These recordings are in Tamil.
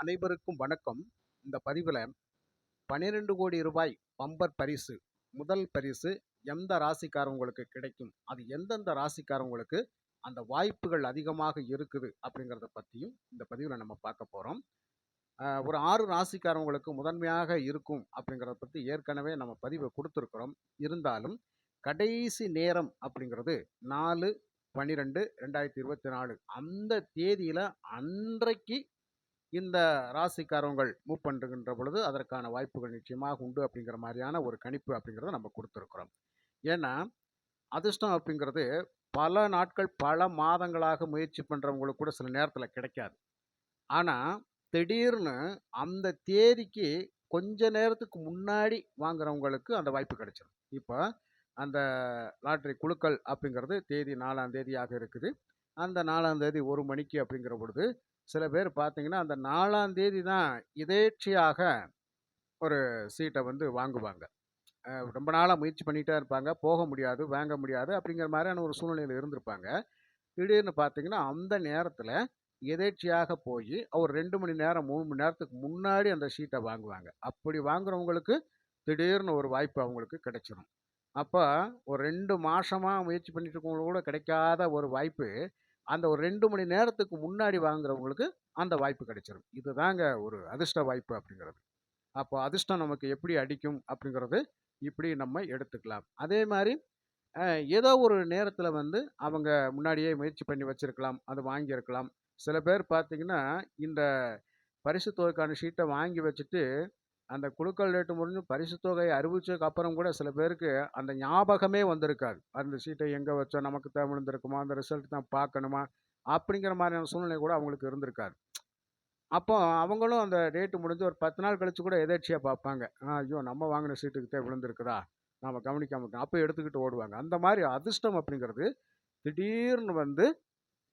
அனைவருக்கும் வணக்கம். இந்த பதிவில் பன்னிரெண்டு கோடி ரூபாய் பம்பர் பரிசு முதல் பரிசு எந்த ராசிக்காரவங்களுக்கு கிடைக்கும்? அது எந்தெந்த ராசிக்காரவங்களுக்கு அந்த வாய்ப்புகள் அதிகமாக இருக்குது அப்படிங்கிறத பற்றியும் இந்த பதிவில் நம்ம பார்க்க போகிறோம் ஒரு ஆறு ராசிக்காரவங்களுக்கு முதன்மையாக இருக்கும் அப்படிங்கிறத பற்றி ஏற்கனவே நம்ம பதிவை கொடுத்துருக்குறோம். இருந்தாலும் கடைசி நேரம் அப்படிங்கிறது நாலு பன்னிரெண்டு ரெண்டாயிரத்தி இருபத்தி நாலு. அந்த தேதியில் அன்றைக்கு இந்த ராசிக்காரவங்கள் மூவ் பண்ணுகின்ற பொழுது அதற்கான வாய்ப்புகள் நிச்சயமாக உண்டு அப்படிங்கிற மாதிரியான ஒரு கணிப்பு அப்படிங்கிறத நம்ம கொடுத்துருக்குறோம். ஏன்னா அதிர்ஷ்டம் அப்படிங்கிறது பல நாட்கள் பல மாதங்களாக முயற்சி பண்ணுறவங்களுக்கு கூட சில நேரத்தில் கிடைக்காது. ஆனால் திடீர்னு அந்த தேதிக்கு கொஞ்ச நேரத்துக்கு முன்னாடி வாங்குறவங்களுக்கு அந்த வாய்ப்பு கிடைச்சிடும் இப்போ அந்த லாட்ரி குழுக்கள் அப்படிங்கிறது தேதி நாலாம் தேதியாக இருக்குது. அந்த நாலாம் தேதி ஒரு மணிக்கு அப்படிங்கிற பொழுது சில பேர் பார்த்தீங்கன்னா அந்த நாலாம் தேதி தான் இதேச்சியாக ஒரு சீட்டை வந்து வாங்குவாங்க. ரொம்ப நாளாக முயற்சி பண்ணிகிட்டே இருப்பாங்க. போக முடியாது வாங்க முடியாது அப்படிங்கிற மாதிரியான ஒரு சூழ்நிலையில் இருந்திருப்பாங்க. திடீர்னு பார்த்தீங்கன்னா அந்த நேரத்தில் எதேச்சியாக போய் ஒரு ரெண்டு மணி நேரம் மூணு மணி நேரத்துக்கு முன்னாடி அந்த சீட்டை வாங்குவாங்க. அப்படி வாங்குறவங்களுக்கு திடீர்னு ஒரு வாய்ப்பு அவங்களுக்கு கிடைச்சிடும் அப்போ ஒரு ரெண்டு மாதமாக முயற்சி பண்ணிட்டு இருக்கவங்களுக்கு கூட கிடைக்காத ஒரு வாய்ப்பு அந்த ஒரு ரெண்டு மணி நேரத்துக்கு முன்னாடி வாங்குறவங்களுக்கு அந்த வாய்ப்பு கிடைச்சிடும் இதுதாங்க ஒரு அதிர்ஷ்ட வாய்ப்பு அப்படிங்கிறது. அப்போ அதிர்ஷ்டம் நமக்கு எப்படி அடிக்கும் அப்படிங்கிறது இப்படி நம்ம எடுத்துக்கலாம். அதே மாதிரி ஏதோ ஒரு நேரத்தில் வந்து அவங்க முன்னாடியே முயற்சி பண்ணி வச்சுருக்கலாம் அது வாங்கியிருக்கலாம். சில பேர் பார்த்தீங்கன்னா இந்த பரிசு தொகைக்கான ஷீட்டை வாங்கி வச்சுட்டு அந்த குழுக்கள் ரேட்டு முடிஞ்சு பரிசு தொகையை அறிவிச்சதுக்கு அப்புறம் கூட சில பேருக்கு அந்த ஞாபகமே வந்திருக்காது. அந்த சீட்டை எங்கே வச்சோம் நமக்கு தான் விழுந்திருக்குமா அந்த ரிசல்ட் தான் பார்க்கணுமா? அப்படிங்கிற மாதிரியான சூழ்நிலை கூட அவங்களுக்கு இருந்திருக்காது. அப்போ அவங்களும் அந்த டேட்டு முடிஞ்சு ஒரு பத்து நாள் கழிச்சு கூட எதேர்ச்சியாக பார்ப்பாங்க. ஐயோ நம்ம வாங்கின சீட்டுக்கு தான் விழுந்திருக்குதா? நாம் கவனிக்காம அப்போ எடுத்துக்கிட்டு ஓடுவாங்க. அந்த மாதிரி அதிர்ஷ்டம் அப்படிங்கிறது திடீர்னு வந்து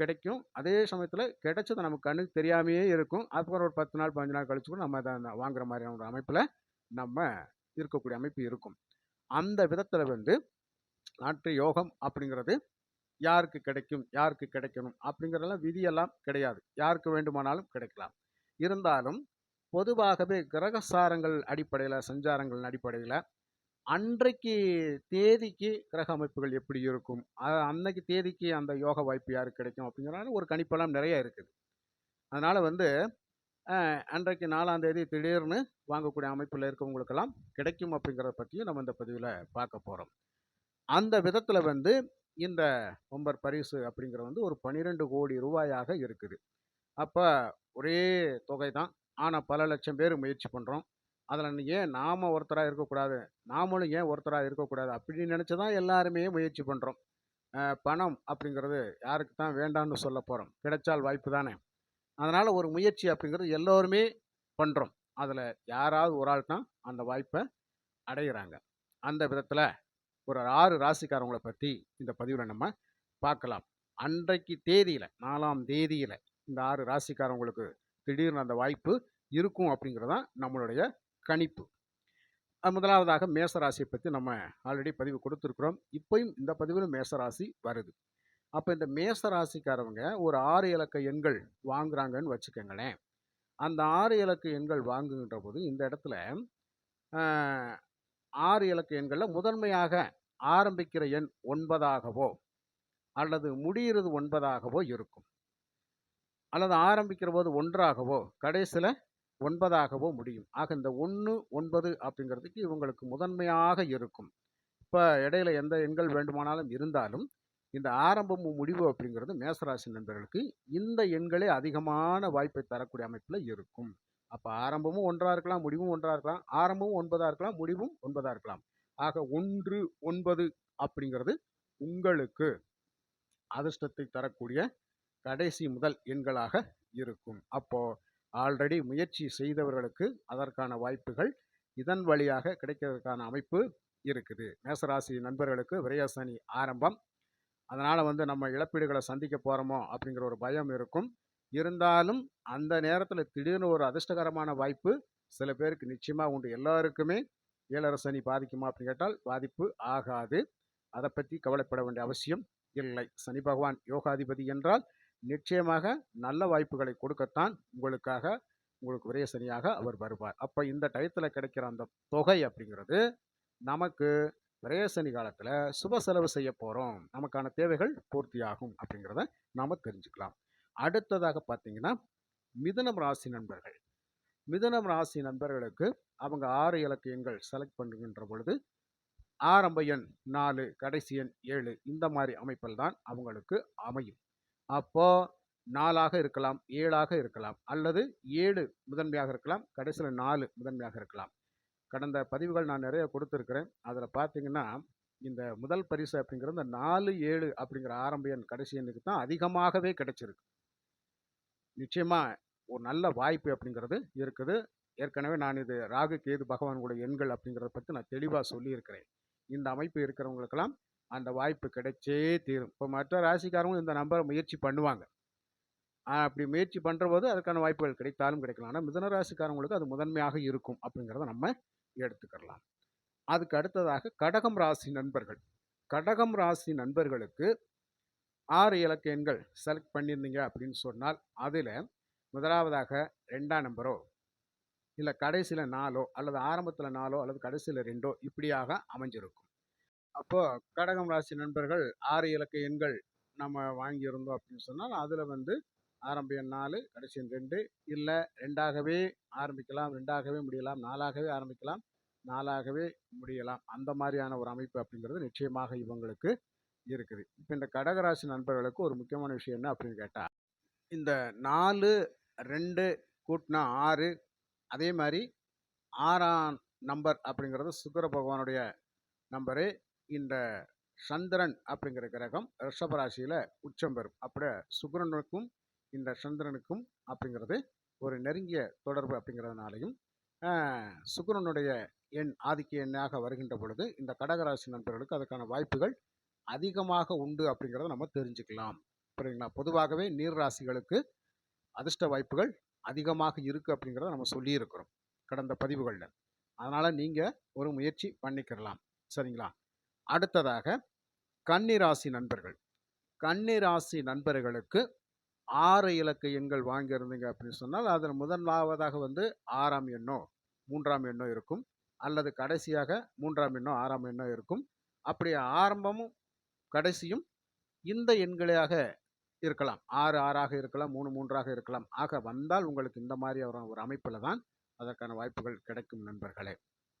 கிடைக்கும். அதே சமயத்தில் கிடைச்சது நமக்கு கண்ணுக்கு தெரியாமையே இருக்கும். அதுக்கப்புறம் ஒரு பத்து நாள் பதினஞ்சு நாள் கழிச்சு கூட நம்ம அதை வாங்குற மாதிரியான ஒரு அமைப்பில் நம்ம இருக்கக்கூடிய அமைப்பு இருக்கும். அந்த விதத்தில் வந்து நாட்டு யோகம் அப்படிங்கிறது யாருக்கு கிடைக்கும் யாருக்கு கிடைக்கணும் அப்படிங்கிறதெல்லாம் விதியெல்லாம் கிடையாது. யாருக்கு வேண்டுமானாலும் கிடைக்கலாம். இருந்தாலும் பொதுவாகவே கிரகசாரங்கள் அடிப்படையில் சஞ்சாரங்கள் அடிப்படையில் அன்றைக்கு தேதிக்கு கிரக அமைப்புகள் எப்படி இருக்கும்? அன்னைக்கு தேதிக்கு அந்த யோக வாய்ப்பு யாருக்கு கிடைக்கும் அப்படிங்கிறனால ஒரு கணிப்பெல்லாம் நிறைய இருக்குது. அதனால் வந்து அன்றைக்கு நாலாம் தேதி திடீர்னு வாங்கக்கூடிய அமைப்பில் இருக்கவங்களுக்கெல்லாம் கிடைக்கும் அப்படிங்கிறத பற்றியும் நம்ம இந்த பதிவில் பார்க்க போகிறோம் அந்த விதத்தில் வந்து இந்த ஒம்பர் பரிசு அப்படிங்கிறது வந்து ஒரு பன்னிரெண்டு கோடி ரூபாயாக இருக்குது. அப்போ ஒரே தொகை தான் ஆனால் பல லட்சம் பேர் முயற்சி பண்ணுறோம் அதில் ஏன் நாம் ஒருத்தராக இருக்கக்கூடாது? நாமளும் ஏன் ஒருத்தராக இருக்கக்கூடாது? அப்படின்னு நினச்சி தான் எல்லாருமே முயற்சி பண்ணுறோம் பணம் அப்படிங்கிறது யாருக்கு தான் வேண்டாம்னு சொல்ல போகிறோம் கிடைச்சால் வாய்ப்பு தானே. அதனால் ஒரு முயற்சி அப்படிங்கிறது எல்லோருமே பண்ணுறோம் அதில் யாராவது ஒரு ஆள் தான் அந்த வாய்ப்பை அடைகிறாங்க அந்த விதத்தில் ஒரு ஆறு ராசிக்காரவங்களை பற்றி இந்த பதிவில் நம்ம பார்க்கலாம். அன்றைக்கு தேதியில் நாலாம் தேதியில் இந்த ஆறு ராசிக்காரவங்களுக்கு திடீர்னு அந்த வாய்ப்பு இருக்கும் அப்படிங்கிறதான் நம்மளுடைய கணிப்பு. முதலாவதாக மேசராசியை பற்றி நம்ம ஆல்ரெடி பதிவு கொடுத்துருக்குறோம். இப்போயும் இந்த பதிவிலும் மேசராசி வருது. அப்போ இந்த மேசராசிக்காரவங்க ஒரு ஆறு இலக்க எண்கள் வாங்குறாங்கன்னு வச்சுக்கோங்களேன். அந்த ஆறு இலக்க எண்கள் வாங்குகின்ற போது இந்த இடத்துல ஆறு இலக்க எண்களில் முதன்மையாக ஆரம்பிக்கிற எண் ஒன்பதாகவோ அல்லது முடிகிறது ஒன்பதாகவோ இருக்கும். அல்லது ஆரம்பிக்கிற போது ஒன்றாகவோ கடைசியில் ஒன்பதாகவோ முடியும். ஆக இந்த ஒன்று ஒன்பது அப்படிங்கிறதுக்கு இவங்களுக்கு முதன்மையாக இருக்கும். இப்போ இடையில எந்த எண்கள் வேண்டுமானாலும் இருந்தாலும் இந்த ஆரம்பமும் முடிவு அப்படிங்கிறது மேசராசி நண்பர்களுக்கு இந்த எண்களே அதிகமான வாய்ப்பை தரக்கூடிய அமைப்பில் இருக்கும். அப்போ ஆரம்பமும் ஒன்றாக இருக்கலாம் முடிவும் ஒன்றாக இருக்கலாம் ஆரம்பமும் ஒன்பதாக இருக்கலாம் முடிவும் ஒன்பதாக இருக்கலாம். ஆக ஒன்று ஒன்பது அப்படிங்கிறது உங்களுக்கு அதிர்ஷ்டத்தை தரக்கூடிய கடைசி முதல் எண்களாக இருக்கும். அப்போது ஆல்ரெடி முயற்சி செய்தவர்களுக்கு அதற்கான வாய்ப்புகள் இதன் வழியாக கிடைக்கிறதுக்கான அமைப்பு இருக்குது. மேசராசி நண்பர்களுக்கு விரயசனி ஆரம்பம். அதனால் வந்து நம்ம இழப்பீடுகளை சந்திக்க போகிறோமோ அப்படிங்கிற ஒரு பயம் இருக்கும். இருந்தாலும் அந்த நேரத்தில் திடீர்னு ஒரு அதிர்ஷ்டகரமான வாய்ப்பு சில பேருக்கு நிச்சயமாக உண்டு. எல்லாருக்குமே ஏழரசனி பாதிக்குமா அப்படின்னு கேட்டால் பாதிப்பு ஆகாது. அதை பற்றி கவலைப்பட வேண்டிய அவசியம் இல்லை. சனி பகவான் யோகாதிபதி என்றால் நிச்சயமாக நல்ல வாய்ப்புகளை கொடுக்கத்தான் உங்களுக்காக உங்களுக்கு ஒரே சனியாக அவர் வருவார். அப்போ இந்த டயத்தில் கிடைக்கிற அந்த தொகை அப்படிங்கிறது நமக்கு விரயசனி காலத்தில் சுப செலவு செய்ய போகிறோம் நமக்கான தேவைகள் பூர்த்தியாகும் அப்படிங்கிறத நாம் தெரிஞ்சுக்கலாம். அடுத்ததாக பார்த்தீங்கன்னா மிதனம் ராசி நண்பர்கள். மிதனம் ராசி நண்பர்களுக்கு அவங்க ஆறு இலக்கியங்கள் செலக்ட் பண்ணுகின்ற பொழுது ஆரம்ப எண் நாலு கடைசி எண் ஏழு இந்த மாதிரி அமைப்பில் தான் அவங்களுக்கு அமையும். அப்போ நாலாக இருக்கலாம் ஏழாக இருக்கலாம் அல்லது ஏழு முதன்மையாக இருக்கலாம் கடைசியில் நாலு முதன்மையாக இருக்கலாம். கடந்த பதிவுகள் நான் நிறைய கொடுத்துருக்குறேன். அதில் பார்த்தீங்கன்னா இந்த முதல் பரிசு அப்படிங்கிறது இந்த நாலு ஏழு அப்படிங்கிற ஆரம்ப எண் கடைசி எண்ணுக்கு தான் அதிகமாகவே கிடைச்சிருக்கு. நிச்சயமாக ஒரு நல்ல வாய்ப்பு அப்படிங்கிறது இருக்குது. ஏற்கனவே நான் இது ராகு கேது பகவானுடைய எண்கள் அப்படிங்கிறத பற்றி நான் தெளிவாக சொல்லியிருக்கிறேன். இந்த அமைப்பு இருக்கிறவங்களுக்கெல்லாம் அந்த வாய்ப்பு கிடைச்சே தீரும். இப்போ மற்ற ராசிக்காரங்களும் இந்த நம்பரை முயற்சி பண்ணுவாங்க. அப்படி முயற்சி பண்ணுற போது அதுக்கான வாய்ப்புகள் கிடைத்தாலும் கிடைக்கலாம். ஆனால் மிதன ராசிக்காரங்களுக்கு அது முதன்மையாக இருக்கும் அப்படிங்கிறத நம்ம எடுத்துக்கலாம் அதுக்கு அடுத்ததாக கடகம் ராசி நண்பர்கள். கடகம் ராசி நண்பர்களுக்கு ஆறு இலக்க எண்கள் செலக்ட் பண்ணியிருந்தீங்க அப்படின்னு சொன்னால் அதில் முதலாவதாக ரெண்டாம் நம்பரோ இல்லை கடைசியில் நாலோ அல்லது ஆரம்பத்தில் நாலோ அல்லது கடைசியில் ரெண்டோ இப்படியாக அமைஞ்சிருக்கும். அப்போது கடகம் ராசி நண்பர்கள் ஆறு இலக்க எண்கள் நம்ம வாங்கியிருந்தோம் அப்படின்னு சொன்னால் அதில் வந்து ஆரம்ப எண் நாலு கடைசி எண் ரெண்டு இல்லை ரெண்டாகவே ஆரம்பிக்கலாம் ரெண்டாகவே முடியலாம் நாலாகவே ஆரம்பிக்கலாம் நாலாகவே முடியலாம். அந்த மாதிரியான ஒரு அமைப்பு அப்படிங்கிறது நிச்சயமாக இவங்களுக்கு இருக்குது. இப்போ இந்த கடகராசி நண்பர்களுக்கு ஒரு முக்கியமான விஷயம் என்ன அப்படின்னு கேட்டால் இந்த நாலு ரெண்டு கூட்டினா ஆறு அதே மாதிரி ஆறாம் நம்பர் அப்படிங்கிறது சுக்கர பகவானுடைய நம்பரு இந்த சந்திரன் அப்படிங்கிற கிரகம் ரிஷபராசியில் உச்சம் பெறும். அப்படி சுக்கிரனுக்கும் இந்த சந்திரனுக்கும் அப்படிங்கிறது ஒரு நெருங்கிய தொடர்பு அப்படிங்கிறதுனாலையும் ஆஹ், எண் ஆதிக்க எண்ணாக வருகின்ற பொழுது இந்த கடகராசி நண்பர்களுக்கு அதுக்கான வாய்ப்புகள் அதிகமாக உண்டு அப்படிங்கிறத நம்ம தெரிஞ்சுக்கலாம். புரியுங்களா பொதுவாகவே நீர் ராசிகளுக்கு அதிர்ஷ்ட வாய்ப்புகள் அதிகமாக இருக்குது அப்படிங்கிறத நம்ம சொல்லியிருக்கிறோம் கடந்த பதிவுகளில். அதனால் நீங்கள் ஒரு முயற்சி பண்ணிக்கிறலாம் சரிங்களா? அடுத்ததாக கன்னிராசி நண்பர்கள். கன்னிராசி நண்பர்களுக்கு ஆறு இலக்க எண்கள் வாங்கியிருந்தீங்க அப்படின்னு சொன்னால் அதில் முதலாவதாக வந்து ஆறாம் எண்ணோ மூன்றாம் எண்ணோ இருக்கும். அல்லது கடைசியாக மூன்றாம் எண்ணோ ஆறாம் எண்ணோ இருக்கும். அப்படி ஆரம்பமும் கடைசியும் இந்த எண்களாக இருக்கலாம். ஆறு ஆறாக இருக்கலாம் மூணு மூன்றாக இருக்கலாம். ஆக வந்தால் உங்களுக்கு இந்த மாதிரி ஒரு ஒரு அமைப்பில் தான் அதற்கான வாய்ப்புகள் கிடைக்கும் நண்பர்களே.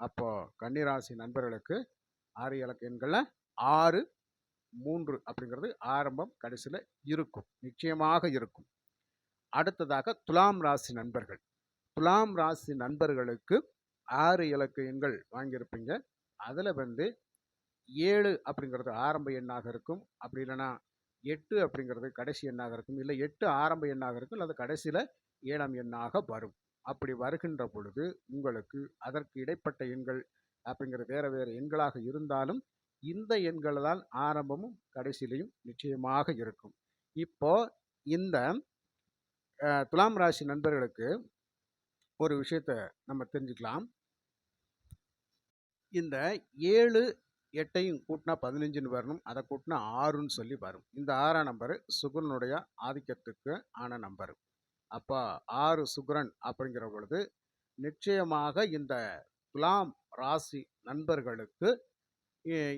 அப்போது கன்னிராசி நண்பர்களுக்கு ஆறு இலக்க எண்களில் ஆறு மூன்று அப்படிங்கிறது ஆரம்பம் கடைசியில் இருக்கும். நிச்சயமாக இருக்கும். அடுத்ததாக துலாம் ராசி நண்பர்கள். துலாம் ராசி நண்பர்களுக்கு ஆறு இலக்க எண்கள் வாங்கியிருப்பீங்க. அதில் வந்து ஏழு அப்படிங்கிறது ஆரம்ப எண்ணாக இருக்கும். அப்படி இல்லைன்னா எட்டு அப்படிங்கிறது கடைசி எண்ணாக இருக்கும். இல்லை எட்டு ஆரம்ப எண்ணாக இருக்கும். அல்லது கடைசியில் ஏழாம் எண்ணாக வரும். அப்படி வருகின்ற பொழுது உங்களுக்கு அதற்கு இடைப்பட்ட எண்கள் அப்படிங்கிறது வேறு வேறு எண்களாக இருந்தாலும் இந்த எண்கள் தான் ஆரம்பமும் கடைசியிலையும் நிச்சயமாக இருக்கும். இப்போ இந்த துலாம் ராசி நண்பர்களுக்கு ஒரு விஷயத்தை நம்ம தெரிஞ்சுக்கலாம். இந்த ஏழு எட்டையும் கூட்டினா பதினஞ்சுன்னு வரணும். அதை கூட்டினா ஆறுன்னு சொல்லி வரும். இந்த ஆறாம் நம்பரு சுகுரனுடைய ஆதிக்கத்துக்கு ஆன நம்பர். அப்போ ஆறு சுக்கிரன் அப்படிங்கிற பொழுது நிச்சயமாக இந்த துலாம் ராசி நண்பர்களுக்கு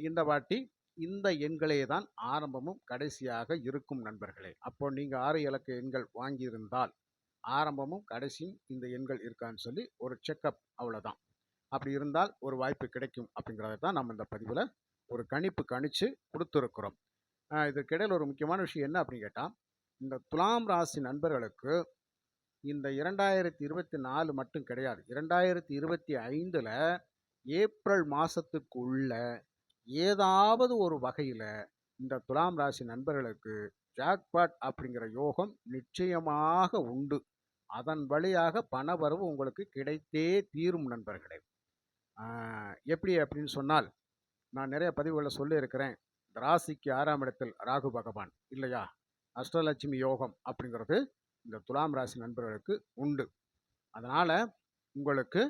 இந்த வாட்டி இந்த எண்களே தான் ஆரம்பமும் கடைசியாக இருக்கும் நண்பர்களே. அப்போ நீங்கள் ஆறு இலக்க எண்கள் வாங்கியிருந்தால் ஆரம்பமும் கடைசியும் இந்த எண்கள் இருக்கான்னு சொல்லி ஒரு செக்கப் அவ்வளோதான் அப்படி இருந்தால் ஒரு வாய்ப்பு கிடைக்கும் அப்படிங்கிறத தான் நம்ம இந்த பதிவில் ஒரு கணிப்பு கணிச்சு கொடுத்துருக்குறோம். இதற்கிடையில் ஒரு முக்கியமான விஷயம் என்ன அப்படின்னு கேட்டால் இந்த துலாம் ராசி நண்பர்களுக்கு இந்த இரண்டாயிரத்தி இருபத்தி நாலு மட்டும் கிடையாது. இரண்டாயிரத்தி இருபத்தி ஐந்தில் ஏப்ரல் மாதத்துக்குள்ள ஏதாவது ஒரு வகையில் இந்த துலாம் ராசி நண்பர்களுக்கு ஜாக்பாட் அப்படிங்கிற யோகம் நிச்சயமாக உண்டு. அதன் வழியாக பணவரவு உங்களுக்கு கிடைத்தே தீரும் நண்பர்களே. எப்படி அப்படின்னு சொன்னால் நான் நிறைய பதிவுகளை சொல்லியிருக்கிறேன். இந்த ராசிக்கு ஆறாம் இடத்தில் ராகு பகவான் இல்லையா? அஷ்டலட்சுமி யோகம் அப்படிங்கிறது இந்த துலாம் ராசி நண்பர்களுக்கு உண்டு. அதனால் உங்களுக்கு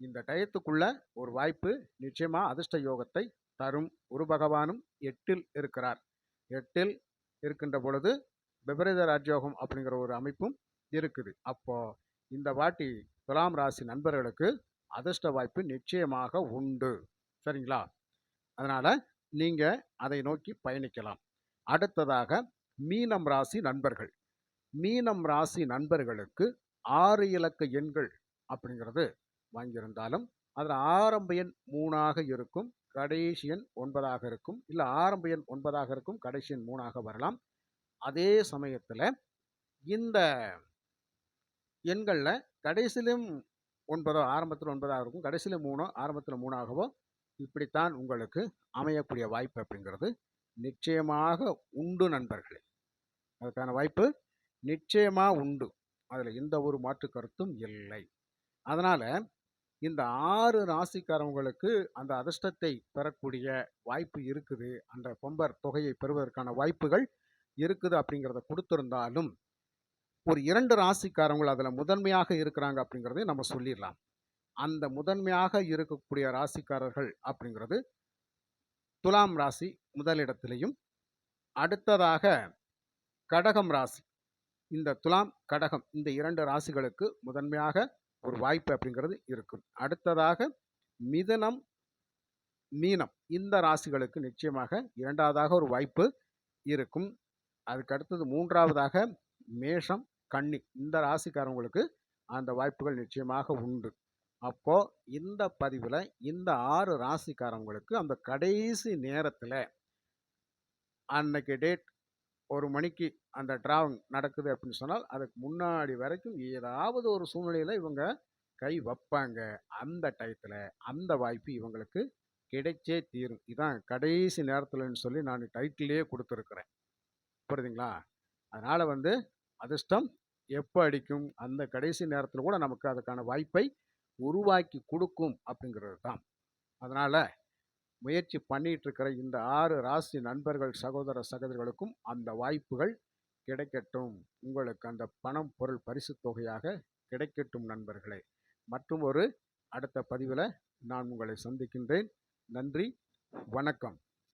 இந்த டயத்துக்குள்ள ஒரு வாய்ப்பு நிச்சயமாக அதிர்ஷ்ட யோகத்தை தரும். குரு பகவானும் எட்டில் இருக்கிறார். எட்டில் இருக்கின்ற பொழுது விபரீத ராஜயோகம் அப்படிங்கிற ஒரு அமைப்பும் இருக்குது. அப்போ இந்த வாட்டி துலாம் ராசி நண்பர்களுக்கு அதிர்ஷ்ட வாய்ப்பு நிச்சயமாக உண்டு. சரிங்களா? அதனால் நீங்கள் அதை நோக்கி பயணிக்கலாம். அடுத்ததாக மீனம் ராசி நண்பர்கள். மீனம் ராசி நண்பர்களுக்கு ஆறு இலக்க எண்கள் அப்படிங்கிறது வாங்கியிருந்தாலும் அதில் ஆரம்ப எண் மூணாக இருக்கும் கடைசி எண் ஒன்பதாக இருக்கும் இல்லை ஆரம்ப எண் ஒன்பதாக இருக்கும் கடைசி எண் மூணாக வரலாம். அதே சமயத்தில் இந்த எண்களில் கடைசியிலும் ஒன்பதோ ஆரம்பத்தில் ஒன்பதாக இருக்கும் கடைசியில் மூணோ ஆரம்பத்தில் மூணாகவோ இப்படித்தான் உங்களுக்கு அமையக்கூடிய வாய்ப்பு அப்படிங்கிறது நிச்சயமாக உண்டு நண்பர்களே. அதுக்கான வாய்ப்பு நிச்சயமாக உண்டு. அதில் எந்த ஒரு மாற்று கருத்தும் இல்லை. அதனால் இந்த ஆறு ராசிக்காரவங்களுக்கு அந்த அதிர்ஷ்டத்தை பெறக்கூடிய வாய்ப்பு இருக்குது. அந்த பொம்பர் தொகையை பெறுவதற்கான வாய்ப்புகள் இருக்குது அப்படிங்கிறத கொடுத்துருந்தாலும் ஒரு இரண்டு ராசிக்காரங்கள் அதில் முதன்மையாக இருக்கிறாங்க அப்படிங்கிறதையும் நம்ம சொல்லிடலாம். அந்த முதன்மையாக இருக்கக்கூடிய ராசிக்காரர்கள் அப்படிங்கிறது துலாம் ராசி முதலிடத்திலையும் அடுத்ததாக கடகம் ராசி. இந்த துலாம் கடகம் இந்த இரண்டு ராசிகளுக்கு முதன்மையாக ஒரு வாய்ப்பு அப்படிங்கிறது இருக்கும். அடுத்ததாக மிதனம் மீனம். இந்த ராசிகளுக்கு நிச்சயமாக இரண்டாவதாக ஒரு வாய்ப்பு இருக்கும். அதுக்கு அடுத்தது மூன்றாவதாக மேஷம் கன்னி. இந்த ராசிக்காரவங்களுக்கு அந்த வாய்ப்புகள் நிச்சயமாக உண்டு. அப்போது இந்த பதிவில் இந்த ஆறு ராசிக்காரவங்களுக்கு அந்த கடைசி நேரத்தில் அன்னைக்கு டேட் ஒரு மணிக்கு அந்த டிராவிங் நடக்குது அப்படின்னு சொன்னால் அதுக்கு முன்னாடி வரைக்கும் ஏதாவது ஒரு சூழ்நிலையில் இவங்க கை வைப்பாங்க. அந்த டயத்தில் அந்த வாய்ப்பு இவங்களுக்கு கிடைச்சே தீரும். இதான் கடைசி நேரத்தில்னு சொல்லி நான் டைட்டிலே கொடுத்துருக்குறேன். புரியுதுங்களா? அதனால் வந்து அதிர்ஷ்டம் எப்போ அடிக்கும்? அந்த கடைசி நேரத்தில் கூட நமக்கு அதுக்கான வாய்ப்பை உருவாக்கி கொடுக்கும் அப்படிங்கிறது தான் அதனால் முயற்சி பண்ணிட்டு இருக்கிற இந்த ஆறு ராசி நண்பர்கள் சகோதர சகோதரிகளுக்கும் அந்த வாய்ப்புகள் கிடைக்கட்டும். உங்களுக்கு அந்த பணம் பொருள் பரிசு தொகையாக கிடைக்கட்டும் நண்பர்களே. மற்றும் ஒரு அடுத்த பதிவில் நான் உங்களை சந்திக்கின்றேன். நன்றி வணக்கம்.